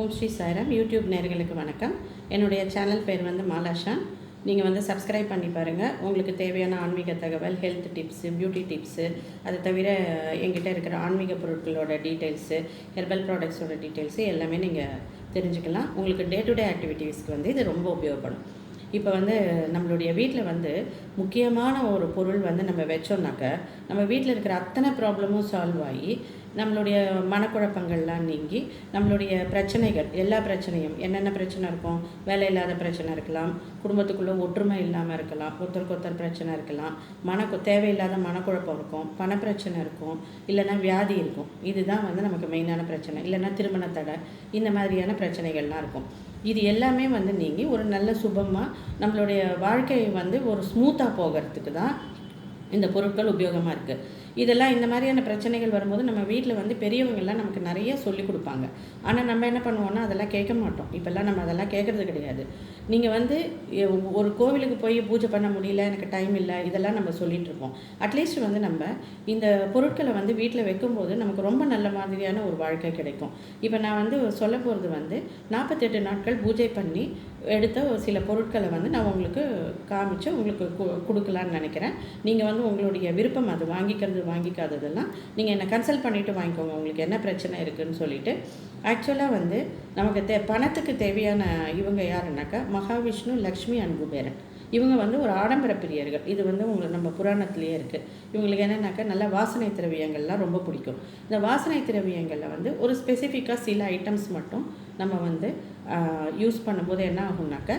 ஓம் Sri Sairam. YouTube நேர்களுக்கு வணக்கம். என்னுடைய சேனல் பேர் வந்து மாலாஷா நீங்கள் வந்து சப்ஸ்கிரைப் பண்ணி பாருங்கள் உங்களுக்கு தேவையான ஆன்மீக தகவல் ஹெல்த் டிப்ஸு பியூட்டி டிப்ஸு அது தவிர எங்கிட்ட இருக்கிற ஆன்மீக பொருட்களோட டீட்டெயில்ஸு ஹெர்பல் ப்ராடக்ட்ஸோட டீட்டெயில்ஸு எல்லாமே நீங்கள் தெரிஞ்சுக்கலாம். உங்களுக்கு டே டு டே ஆக்டிவிட்டீஸ்க்கு வந்து இது ரொம்ப உபயோகப்படும். இப்போ வந்து நம்மளுடைய வீட்டில் வந்து முக்கியமான ஒரு பொருள் வந்து நம்ம வச்சோம்னாக்க நம்ம வீட்டில் இருக்கிற அத்தனை ப்ராப்ளமும் சால்வ் ஆகி நம்மளுடைய மனக்குழப்பங்கள்லாம் நீங்கி நம்மளுடைய பிரச்சனைகள் எல்லா பிரச்சனையும் என்னென்ன பிரச்சனை இருக்கும் வேலை இல்லாத பிரச்சனை இருக்கலாம் குடும்பத்துக்குள்ளே ஒற்றுமை இல்லாமல் இருக்கலாம் ஒருத்தருக்கு ஒருத்தர் பிரச்சனை இருக்கலாம் மன தேவையில்லாத மனக்குழப்பம் இருக்கும் பணப்பிரச்சனை இருக்கும் இல்லைன்னா வியாதி இருக்கும். இதுதான் வந்து நமக்கு மெயினான பிரச்சனை. இல்லைன்னா திருமண தடை இந்த மாதிரியான பிரச்சனைகள்லாம் இருக்கும். இது எல்லாமே வந்து நீங்கி ஒரு நல்ல சுபமாக நம்மளுடைய வாழ்க்கையை வந்து ஒரு ஸ்மூத்தாக போகிறதுக்கு தான் இந்த பொருட்கள் உபயோகமாக இருக்குது இதெல்லாம் இந்த மாதிரியான பிரச்சனைகள் வரும்போது நம்ம வீட்டில் வந்து பெரியவங்கெல்லாம் நமக்கு நிறைய சொல்லி கொடுப்பாங்க. ஆனால் நம்ம என்ன பண்ணுவோம்னா அதெல்லாம் கேட்க மாட்டோம். இப்போல்லாம் நம்ம அதெல்லாம் கேட்குறது கிடையாது. நீங்கள் வந்து ஒரு கோவிலுக்கு போய் பூஜை பண்ண முடியல எனக்கு டைம் இல்லை இதெல்லாம் நம்ம சொல்லிகிட்டு இருப்போம். அட்லீஸ்ட் வந்து நம்ம இந்த பொருட்களை வந்து வீட்டில் வைக்கும்போது நமக்கு ரொம்ப நல்ல மாதிரியான ஒரு வாழ்க்கை கிடைக்கும். இப்போ நான் வந்து சொல்ல போகிறது வந்து நாற்பத்தெட்டு நாட்கள் பூஜை பண்ணி எடுத்த ஒரு சில பொருட்களை வந்து நான் உங்களுக்கு காமிச்சு உங்களுக்கு கு- கொடுக்கலான்னு நினைக்கிறேன். நீங்கள் வந்து உங்களுடைய விருப்பம் அது வாங்கிக்கிறது வாங்கிக்காததெல்லாம் நீங்கள் என்னை கன்சல்ட் பண்ணிவிட்டு வாங்கிக்கோங்க. உங்களுக்கு என்ன பிரச்சனை இருக்குன்னு சொல்லிட்டு. ஆக்சுவலாக வந்து நமக்கு தே பணத்துக்கு தேவையான இவங்க யாருன்னாக்கா மகாவிஷ்ணு லக்ஷ்மி அன்புபேரன். இவங்க வந்து ஒரு ஆடம்பர பிரியர்கள். இது வந்து உங்களுக்கு நம்ம புராணத்திலேயே இருக்குது இவங்களுக்கு என்னென்னாக்கா நல்ல வாசனை திரவியங்கள்லாம் ரொம்ப பிடிக்கும். இந்த வாசனை திரவியங்களில் வந்து ஒரு ஸ்பெசிஃபிக்காக சில ஐட்டம்ஸ் மட்டும் நம்ம வந்து யூஸ் பண்ணும்போது என்ன ஆகும்னாக்கா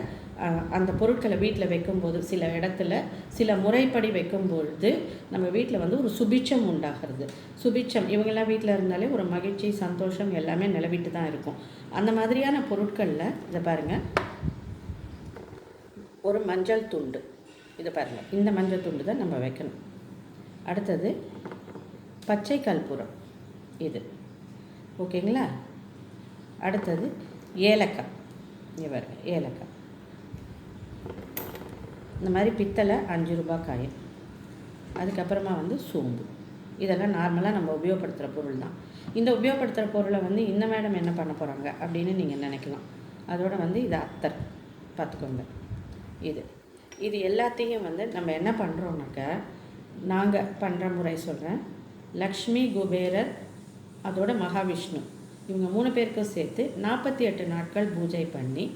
அந்த பொருட்களை வீட்டில் வைக்கும்போது சில இடத்துல சில முறைப்படி வைக்கும்பொழுது நம்ம வீட்டில் வந்து ஒரு சுபிட்சம் உண்டாகிறது. சுபிட்சம் இவங்கெல்லாம் வீட்டில் இருந்தாலே ஒரு மகிழ்ச்சி சந்தோஷம் எல்லாமே நிலவிட்டு தான் இருக்கும். அந்த மாதிரியான பொருட்களில் இதை பாருங்கள் ஒரு மஞ்சள் துண்டு. இதை பாருங்கள் இந்த மஞ்சள் துண்டு தான் நம்ம வைக்கணும். அடுத்தது பச்சை கற்பூரம் இது. ஓகேங்களா? அடுத்தது ஏலக்காய். இங்கே பாருங்கள் ஏலக்காய். இந்த மாதிரி பித்தளை அஞ்சு ரூபாய் காயம் அதுக்கப்புறமா வந்து சோம்பு. இதெல்லாம் நார்மலாக நம்ம உபயோகப்படுத்துகிற பொருள் தான். இந்த உபயோகப்படுத்துகிற பொருளை வந்து இந்த மேடம் என்ன பண்ண போகிறாங்க அப்படின்னு நீங்கள் நினைக்கலாம். அதோட வந்து இது அத்தர். பார்த்துக்கோங்க. இது. இது எல்லாத்தையும் வந்து நம்ம என்ன பண்ணுறோம்னாக்க நாங்கள் பண்ணுற முறை சொல்கிறேன் லக்ஷ்மி குபேரர் அதோட மகாவிஷ்ணு. இவங்க மூணு பேருக்கும் சேர்த்து நாற்பத்தி எட்டு நாட்கள் பூஜை பண்ணி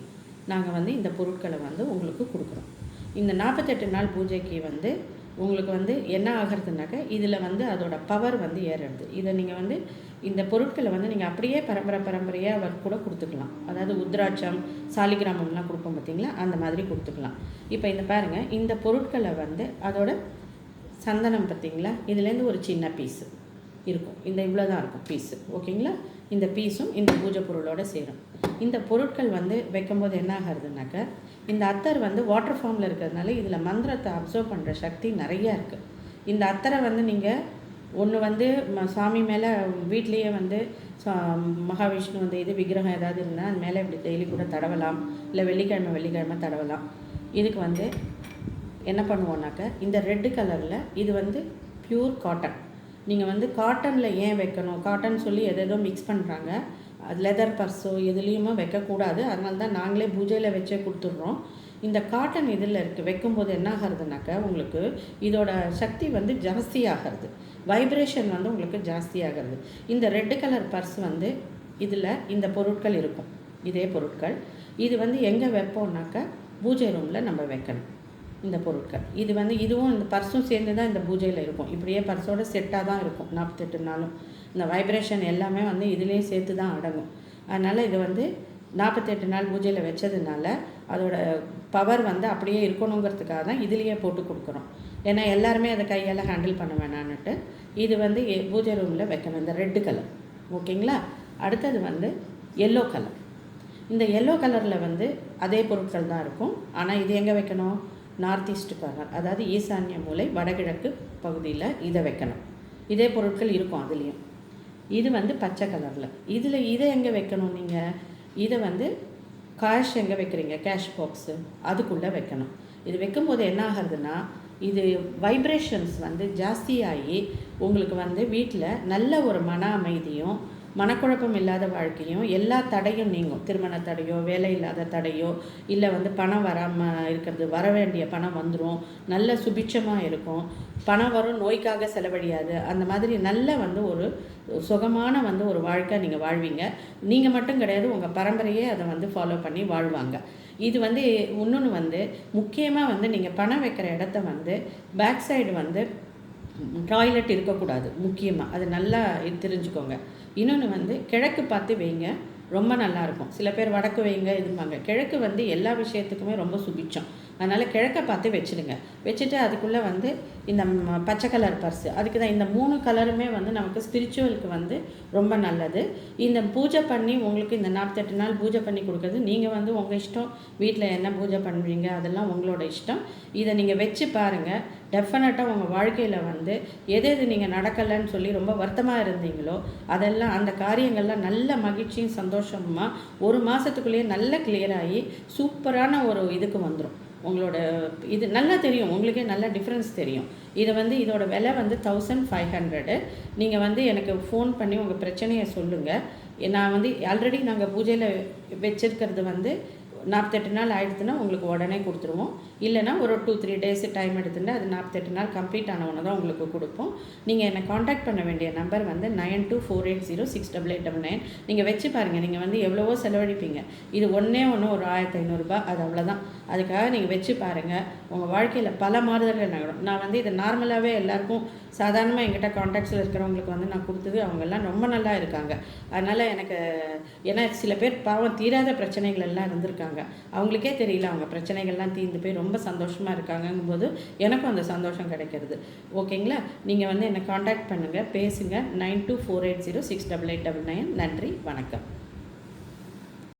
நாங்கள் வந்து இந்த பொருட்களை வந்து உங்களுக்கு கொடுக்குறோம். இந்த நாற்பத்தெட்டு நாள் பூஜைக்கு வந்து உங்களுக்கு வந்து என்ன ஆகிறதுனாக்க இதில் வந்து அதோட பவர் வந்து ஏறுறது. இதை நீங்கள் வந்து இந்த பொருட்களை வந்து நீங்கள் அப்படியே பரம்பரை பரம்பரையாக அவர் கூட கொடுத்துக்கலாம். அதாவது உத்ராட்சம் சாலிகிராமம்லாம் கொடுப்போம் பார்த்தீங்களா? அந்த மாதிரி கொடுத்துக்கலாம். இப்போ இந்த பாருங்கள் இந்த பொருட்களை வந்து அதோட சந்தனம் பார்த்தீங்களா? இதுலேருந்து ஒரு சின்ன பீஸு இருக்கும். இந்த இவ்வளோ தான் இருக்கும் பீஸு ஓகேங்களா இந்த பீஸும் இந்த பூஜை பொருளோடு சேரும். இந்த பொருட்கள் வந்து வைக்கும்போது என்ன ஆகிறதுனாக்க இந்த அத்தர் வந்து வாட்டர் ஃபார்மில் இருக்கிறதுனால இதில் மந்திரத்தை அப்சர்வ் பண்ணுற சக்தி நிறையா இருக்குது இந்த அத்தரை வந்து நீங்கள் ஒன்று வந்து ம- சாமி மேலே வீட்லேயே வந்து சா- மகாவிஷ்ணு வந்து இது விக்கிரகம் ஏதாவது இருந்தால் அது மேலே இப்படி டெய்லி கூட தடவலாம். இல்லை வெள்ளிக்கிழமை வெள்ளிக்கிழமை தடவலாம். இதுக்கு வந்து என்ன பண்ணுவோம்னாக்க இந்த ரெட்டு கலரில் இது வந்து ப்யூர் காட்டன் நீங்கள் வந்து காட்டனில் ஏன் வைக்கணும்? காட்டன் சொல்லி எதேதோ மிக்ஸ் பண்ணுறாங்க லெதர் பர்ஸோ எதுலேயுமே வைக்கக்கூடாது. அதனால தான் நாங்களே பூஜையில் வச்சே கொடுத்துட்றோம். இந்த காட்டன் இதில் இருக்குது வைக்கும்போது என்ன ஆகுறதுனாக்க உங்களுக்கு இதோட சக்தி வந்து ஜாஸ்தி ஆகிறது. வைப்ரேஷன் வந்து உங்களுக்கு ஜாஸ்தி ஆகிறது. இந்த ரெட்டு கலர் பர்ஸ் வந்து இதில் இந்த பொருட்கள் இருக்கும். இதே பொருட்கள். இது வந்து எங்கே வைப்போம்னாக்க பூஜை ரூமில் நம்ம வைக்கணும். இந்த பொருட்கள். இது வந்து இதுவும் இந்த பர்ஸும் சேர்ந்து தான் இந்த பூஜையில் இருக்கும். இப்படியே பர்ஸோட செட்டாக தான் இருக்கும். நாற்பத்தெட்டு நாளும் இந்த வைப்ரேஷன் எல்லாமே வந்து இதுலேயே சேர்த்து தான் அடங்கும். அதனால் இது வந்து நாற்பத்தெட்டு நாள் பூஜையில் வச்சதுனால அதோட பவர் வந்து அப்படியே இருக்கணுங்கிறதுக்காக தான் இதுலேயே போட்டு கொடுக்குறோம். ஏன்னா எல்லாருமே அதை கையால் ஹேண்டில் பண்ண வேணான்னுட்டு இது வந்து எ- பூஜை ரூமில் வைக்கணும். இந்த ரெட்டு கலர் ஓகேங்களா? அடுத்தது வந்து எல்லோ கலர் இந்த எல்லோ கலரில் வந்து அதே பொருட்கள் தான் இருக்கும். ஆனால் இது எங்கே வைக்கணும்? நார்த் ஈஸ்ட் கார்னர் அதாவது ஈசான்ய மூலை வடகிழக்கு பகுதியில் இதை வைக்கணும். இதே பொருட்கள் இருக்கும் அதுலேயும். இது வந்து பச்சை கலரில். இதில் இதை எங்கே வைக்கணும் நீங்கள் இதை வந்து கேஷ் எங்கே வைக்கிறீங்க? கேஷ் பாக்ஸு அதுக்குள்ளே வைக்கணும். இது வைக்கும்போது என்ன ஆகுறதுன்னா இது வைப்ரேஷன்ஸ் வந்து ஜாஸ்தியாகி உங்களுக்கு வந்து வீட்டில் நல்ல ஒரு மன அமைதியும் மனக்குழப்பம் இல்லாத வாழ்க்கையும் எல்லா தடையும் நீங்கும். திருமண தடையோ வேலை இல்லாத தடையோ இல்லை வந்து பணம் வராமல் இருக்கிறது வர வேண்டிய பணம் வந்துடும் நல்ல சுபிட்சமாக இருக்கும். பணம் வரும் நோய்க்காக செலவழியாது. அந்த மாதிரி நல்ல வந்து ஒரு சுகமான வந்து ஒரு வாழ்க்கை நீங்கள் வாழ்வீங்க. நீங்கள் மட்டும் கிடையாது உங்கள் பரம்பரையே அதை வந்து ஃபாலோ பண்ணி வாழ்வாங்க. இது வந்து இன்னொன்று வந்து முக்கியமாக வந்து நீங்கள் பணம் வைக்கிற இடத்த வந்து பேக் சைடு வந்து டாய்லெட் இருக்கக்கூடாது முக்கியமாக அது நல்லா தெரிஞ்சுக்கோங்க. இன்னொன்று வந்து கிழக்கு பார்த்து வைங்க. ரொம்ப நல்லாயிருக்கும் சில பேர் வடக்கு வைங்க இதுமாங்க கிழக்கு வந்து எல்லா விஷயத்துக்குமே ரொம்ப சுபிச்சம் அதனால் கிழக்க பார்த்து வச்சுடுங்க. வச்சுட்டு அதுக்குள்ளே வந்து இந்த பச்சை கலர் பர்ஸு. அதுக்கு தான் இந்த மூணு கலருமே வந்து நமக்கு ஸ்பிரிச்சுவலுக்கு வந்து ரொம்ப நல்லது. இந்த பூஜை பண்ணி உங்களுக்கு இந்த நாற்பத்தெட்டு நாள் பூஜை பண்ணி கொடுக்குறது நீங்கள் வந்து உங்கள் இஷ்டம் வீட்டில் என்ன பூஜை பண்ணுவீங்க அதெல்லாம் உங்களோட இஷ்டம். இதை நீங்கள் வச்சு பாருங்கள் டெஃபினட்டாக உங்கள் வாழ்க்கையில் வந்து எது எது நீங்கள் நடக்கலைன்னு சொல்லி ரொம்ப வருத்தமாக இருந்தீங்களோ அதெல்லாம் அந்த காரியங்கள்லாம் நல்ல மகிழ்ச்சியும் சந்தோஷமாக ஒரு மாதத்துக்குள்ளேயே நல்ல கிளியராகி சூப்பரான ஒரு இதுக்கு வந்துடும் உங்களோட இது நல்லா தெரியும். உங்களுக்கே நல்ல டிஃப்ரென்ஸ் தெரியும். இதை வந்து இதோட விலை வந்து தௌசண்ட் ஃபைவ் ஹண்ட்ரடு நீங்கள் வந்து எனக்கு ஃபோன் பண்ணி உங்கள் பிரச்சனையை சொல்லுங்கள் நான் வந்து ஆல்ரெடி நாங்கள் பூஜையில் வச்சுருக்கிறது வந்து நாற்பத்தெட்டு நாள் ஆயிடுத்துன்னா உங்களுக்கு உடனே கொடுத்துருவோம். இல்லைனா ஒரு டூ த்ரீ டேஸ் டைம் எடுத்துட்டு அது நாற்பத்தெட்டு நாள் கம்ப்ளீட் ஆனவொன்னே தான் உங்களுக்கு கொடுப்போம். நீங்கள் என்னை காண்டாக்ட் பண்ண வேண்டிய நம்பர் வந்து nine two four eight zero six double eight double nine நீங்கள் வச்சு பாருங்கள் நீங்கள் வந்து எவ்வளவோ செலவழிப்பீங்க. இது ஒன்றே ஒன்று ஒரு ஆயிரத்தி ஐநூறுரூபா அது அவ்வளோதான் அதுக்காக நீங்கள் வச்சு பாருங்கள் உங்கள் வாழ்க்கையில் பல மாறுதல்கள் நகரும் நான் வந்து இது நார்மலாகவே எல்லாருக்கும் சாதாரணமாக எங்கிட்ட காண்டாக்ட்ஸில் இருக்கிறவங்களுக்கு வந்து நான் கொடுத்தது அவங்கெல்லாம் ரொம்ப நல்லா இருக்காங்க. அதனால் எனக்கு ஏன்னா சில பேர் பாவம் தீராத பிரச்சனைகள் எல்லாம் இருந்திருக்காங்க. அவங்களுக்கே தெரியல அவங்க பிரச்சனைகள்லாம் தீர்ந்து போய் ரொம்ப சந்தோஷமாக இருக்காங்கங்கும் போது எனக்கும் அந்த சந்தோஷம் கிடைக்கிறது. ஓகேங்களா? நீங்கள் வந்து என்னை காண்டாக்ட் பண்ணுங்கள் பேசுங்க. Nine two four eight zero six double eight double nine. நன்றி வணக்கம்.